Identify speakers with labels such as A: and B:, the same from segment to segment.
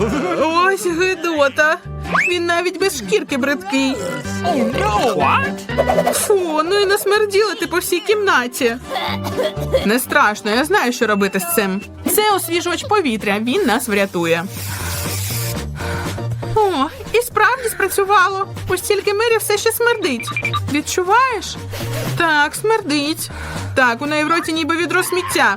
A: Ось гидота. Він навіть без шкірки бридкий. Фу, ну і насмерділа ти по всій кімнаті. Не страшно, я знаю, що робити з цим. Це освіжувач повітря, він нас врятує. О, і справді спрацювало. Ось тільки Мері все ще смердить. Відчуваєш? Так, смердить. Так, у неї в роті ніби відро сміття.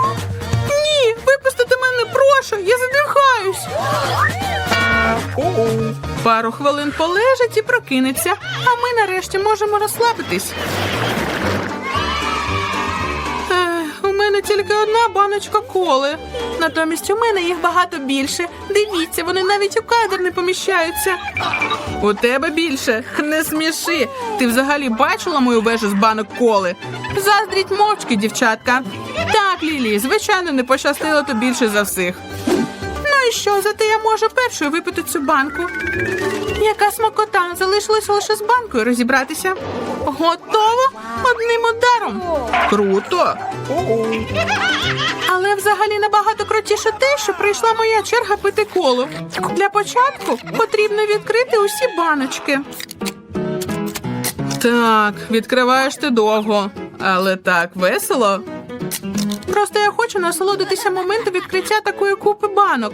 A: Мене, я задихаюсь. Пару хвилин полежить і прокинеться, а ми нарешті можемо розслабитись. Мене тільки одна баночка коли. Натомість у мене їх багато більше. Дивіться, вони навіть у кадр не поміщаються. У тебе більше. Не сміши. Ти взагалі бачила мою вежу з банок коли? Заздріть мовчки, дівчатка. Так, Лілі, звичайно, не пощастило то більше за всіх. Ну і що, зате я можу першою випити цю банку. Яка смакота, залишилося лише з банкою розібратися. Готово одним ударом. Круто. Але взагалі набагато крутіше те, що прийшла моя черга пити колу. Для початку потрібно відкрити усі баночки. Так, відкриваєш ти довго, але так весело. Просто я хочу насолодитися моментом відкриття такої купи банок.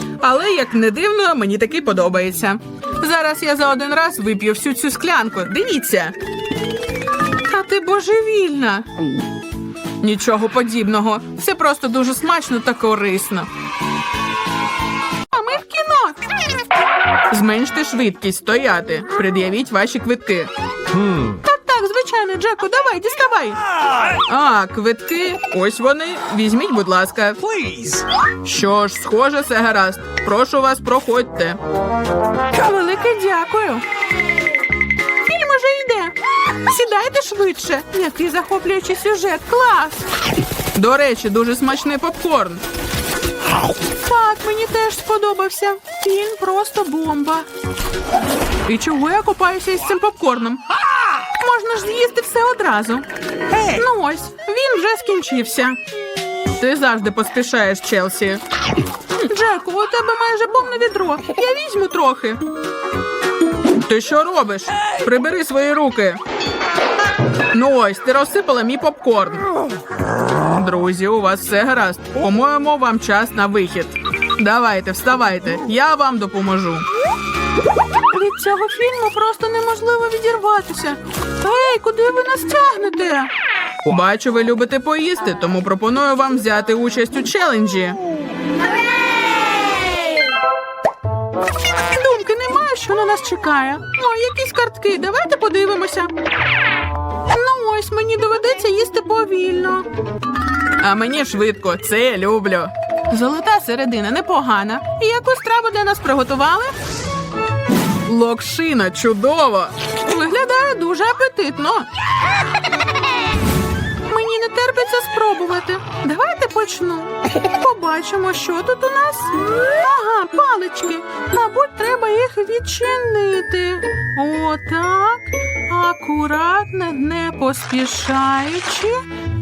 A: Але як не дивно, мені таки подобається. Зараз я за один раз вип'ю всю цю склянку. Дивіться. Та ти божевільна. Нічого подібного. Це просто дуже смачно та корисно. А ми в кіно. Зменште швидкість, стояти. Пред'явіть ваші квитки. Так, так, звичайно, Джеку, давай, діставай. А, квитки. Ось вони. Візьміть, будь ласка. Що ж, схоже, все гаразд. Прошу вас, проходьте. Велике дякую. Фільм уже йде. Сідайте швидше. Який захоплюючий сюжет. Клас. До речі, дуже смачний попкорн. Так, мені теж сподобався. Фільм просто бомба. І чого я купаюся із цим попкорном? Можна ж з'їсти все одразу. Ну ось, він вже скінчився. Ти завжди поспішаєш, Челсі. Джеку, у тебе майже повне відро. Я візьму трохи. Ти що робиш? Прибери свої руки. Ну ось, ти розсипала мій попкорн. Друзі, у вас все гаразд. По-моєму, вам час на вихід. Давайте, вставайте, я вам допоможу. Від цього фільму просто неможливо відірватися. Ей, куди ви нас тягнете? Бачу, ви любите поїсти, тому пропоную вам взяти участь у челенджі. Думки немає, що на нас чекає. О, якісь картки, давайте подивимося. Ну ось мені доведеться їсти повільно. А мені швидко, це я люблю. Золота середина непогана. Яку страву для нас приготували? Локшина, чудово! Виглядає дуже апетитно. Мені не терпиться спробувати. Давайте почну. Побачимо, що тут у нас. Ага, палички. Мабуть, треба їх відчинити. Отак. Акуратно, не поспішаючи.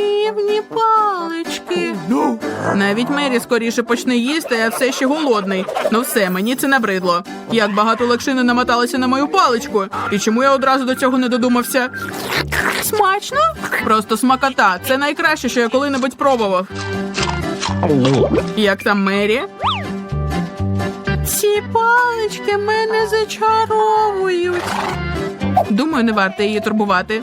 A: рівні палички. Навіть Мері скоріше почне їсти, а я все ще голодний. Ну все, мені це набридло. Як багато локшини намоталося на мою паличку. І чому я одразу до цього не додумався? Смачно? Просто смакота. Це найкраще, що я коли-небудь пробував. Як там Мері? Ці палички мене зачаровують. Думаю, не варто її турбувати.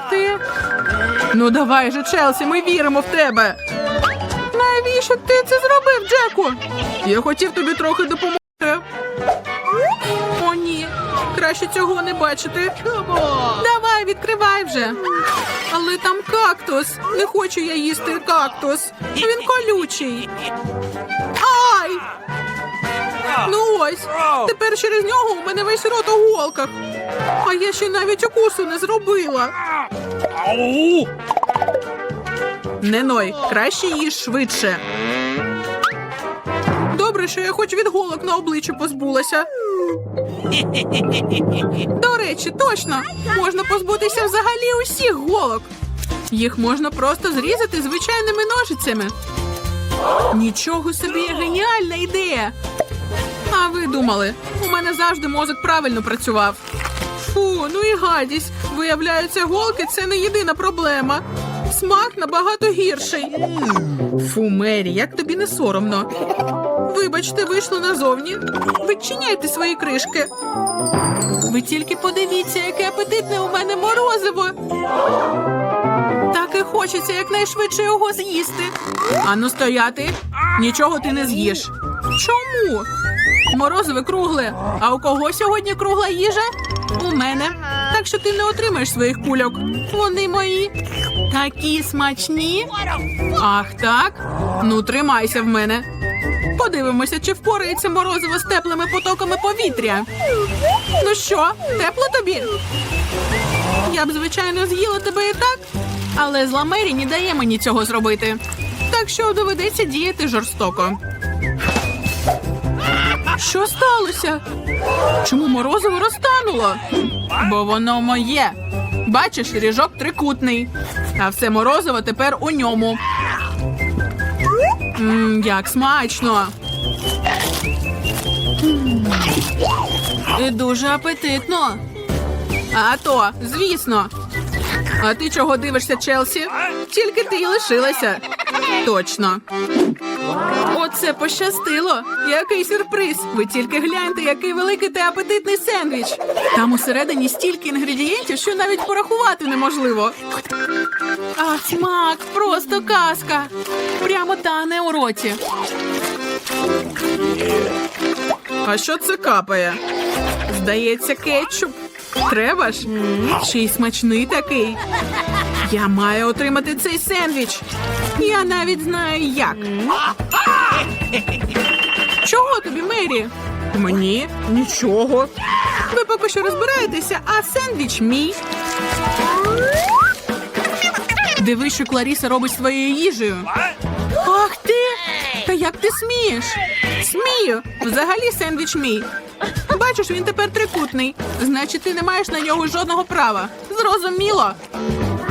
A: Пробувати. Ну давай же, Челсі, ми віримо в тебе. Навіщо ти це зробив, Джеку? Я хотів тобі трохи допомогти. О, ні, краще цього не бачити. Давай, відкривай вже. Але там кактус. Не хочу я їсти кактус. Він колючий. Ай! Ну ось, тепер через нього у мене весь рот у голках. А я ще навіть укусу не зробила. Не ной, краще їж швидше. Добре, що я хоч від голок на обличчі позбулася. До речі, точно можна позбутися взагалі усіх голок. Їх можна просто зрізати звичайними ножицями. Нічого собі геніальна ідея. А ви думали, у мене завжди мозок правильно працював. Фу, ну і гадість. Виявляється, голки це не єдина проблема. Смак набагато гірший. Фу, Мері, як тобі не соромно. Вибачте, вийшло назовні. Відчиняйте свої кришки. Ви тільки подивіться, яке апетитне у мене морозиво. Так і хочеться якнайшвидше його з'їсти. Ану стояти. Нічого ти не з'їш. Чому? Морозиве кругле. А у кого сьогодні кругла їжа? У мене. Так що ти не отримаєш своїх кульок. Вони мої. Такі смачні. Ах, так? Ну, тримайся в мене. Подивимося, чи впорається морозиво з теплими потоками повітря. Ну що, тепло тобі? Я б, звичайно, з'їла тебе і так, але зла Мері не дає мені цього зробити. Так що доведеться діяти жорстоко. Що сталося? Чому морозиво розтануло? Бо воно моє. Бачиш, ріжок трикутний. А все морозиво тепер у ньому. Мм, як смачно. І дуже апетитно. А то, звісно. А ти чого дивишся, Челсі? Тільки ти й лишилася. Точно. Оце пощастило. Який сюрприз. Ви тільки гляньте, який великий та апетитний сендвіч. Там усередині стільки інгредієнтів, що навіть порахувати неможливо. А смак, просто казка. Прямо тане у роті. А що це капає? Здається, кетчуп. Треба ж? Ще й смачний такий. Я маю отримати цей сендвіч. Я навіть знаю як. Чого тобі, Мері? Мені нічого. Ви поки що розбираєтеся, а сендвіч мій. Дивись, що Кларіса робить своєю їжею. Ах ти! Та як ти смієш? Смію. Взагалі сендвіч мій. Бачиш, він тепер трикутний. Значить, ти не маєш на нього жодного права. Зрозуміло.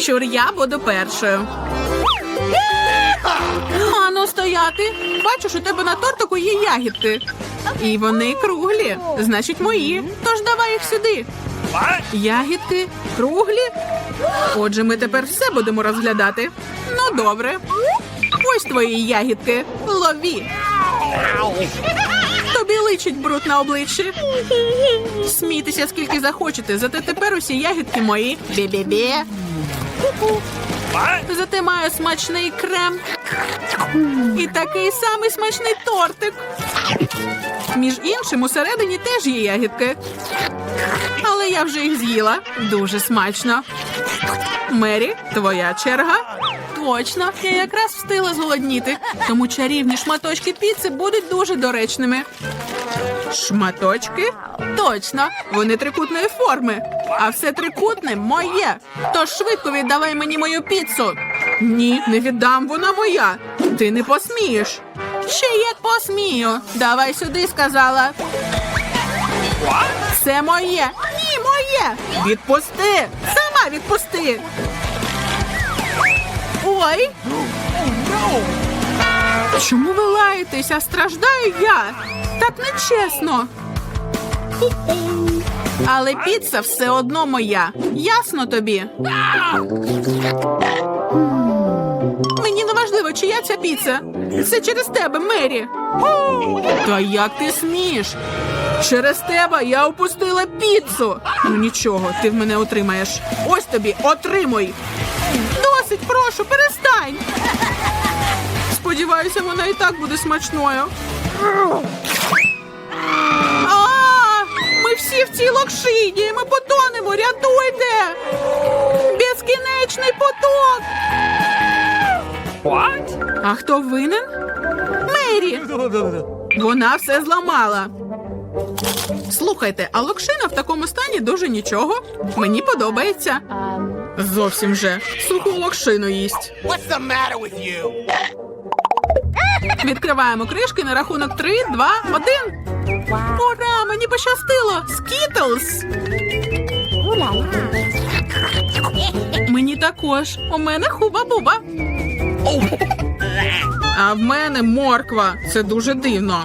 A: Щур, я буду першою. Ану, стояти. Бачиш, у тебе на тортику є ягідки. І вони круглі, значить мої. Тож давай їх сюди. Ягідки круглі. Отже, ми тепер все будемо розглядати. Ну, добре. Ось твої ягідки. Лові. Личить бруд на обличчі. Смійтеся скільки захочете, зате тепер усі ягідки мої. Бі-бі-бі. Зате маю смачний крем. І такий самий смачний тортик. Між іншим, усередині теж є ягідки. Але я вже їх з'їла. Дуже смачно. Мері, твоя черга. Точно, я якраз встигла зголодніти, тому чарівні шматочки піци будуть дуже доречними. Шматочки? Точно, вони трикутної форми. А все трикутне моє. Тож швидко віддавай мені мою піцу. Ні, не віддам, вона моя. Ти не посмієш. Ще як посмію. Давай сюди, сказала. Це моє. Ні, моє. Відпусти. Сама відпусти. Ой. Чому ви лаєтеся? Страждаю я. Так нечесно. Але піца все одно моя. Ясно тобі? Мені не важливо, чия ця піца. Це через тебе, Мері. Та як ти смієш? Через тебе я опустила піцу. Ну нічого, ти в мене отримаєш. Ось тобі, отримуй. Досить, прошу, перестань. Сподіваюся, вона і так буде смачною. А, ми всі в цій локшині. Ми потонемо, рятуйте! Безкінечний поток. А хто винен? Мері. Вона все зламала. Слухайте, а локшина в такому стані дуже нічого. Мені подобається. Зовсім же. Суху локшину їсть.
B: What's the matter with you?
A: Відкриваємо кришки на рахунок 3, 2, 1. Ура! Мені пощастило! Скітлз! Мені також. У мене хуба-буба. А в мене морква. Це дуже дивно.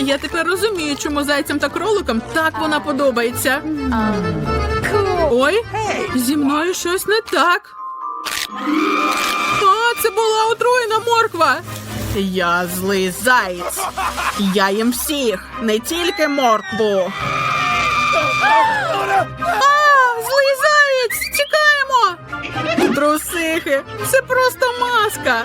A: Я тепер розумію, чому зайцям та кроликам так вона подобається. Ой, зі мною щось не так. А, це була отруєна морква. Я злий заєць. Я їм всіх, не тільки моркву. А, злий заєць! Тікаємо! Трусихи, це просто маска.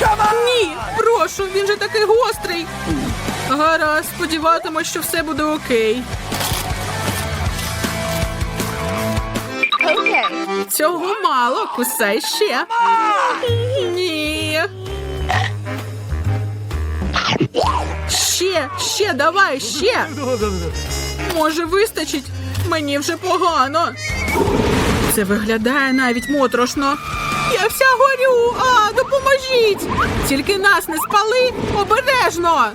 A: Ні, прошу, він же такий гострий. Гаразд, сподіватимось, що все буде окей.
C: Okay.
A: Цього мало, кусай ще. Ні. Ще, ще, давай, ще. Може, вистачить? Мені вже погано. Це виглядає навіть моторошно. Я вся горю. А, допоможіть! Тільки нас не спали обережно.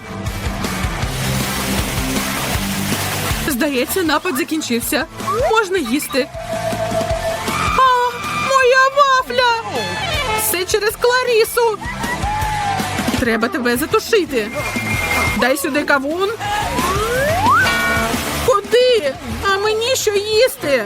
A: Здається, напад закінчився. Можна їсти. А, моя вафля! Все через Кларісу. Треба тебе затушити. Дай сюди кавун. Куди? А мені що їсти?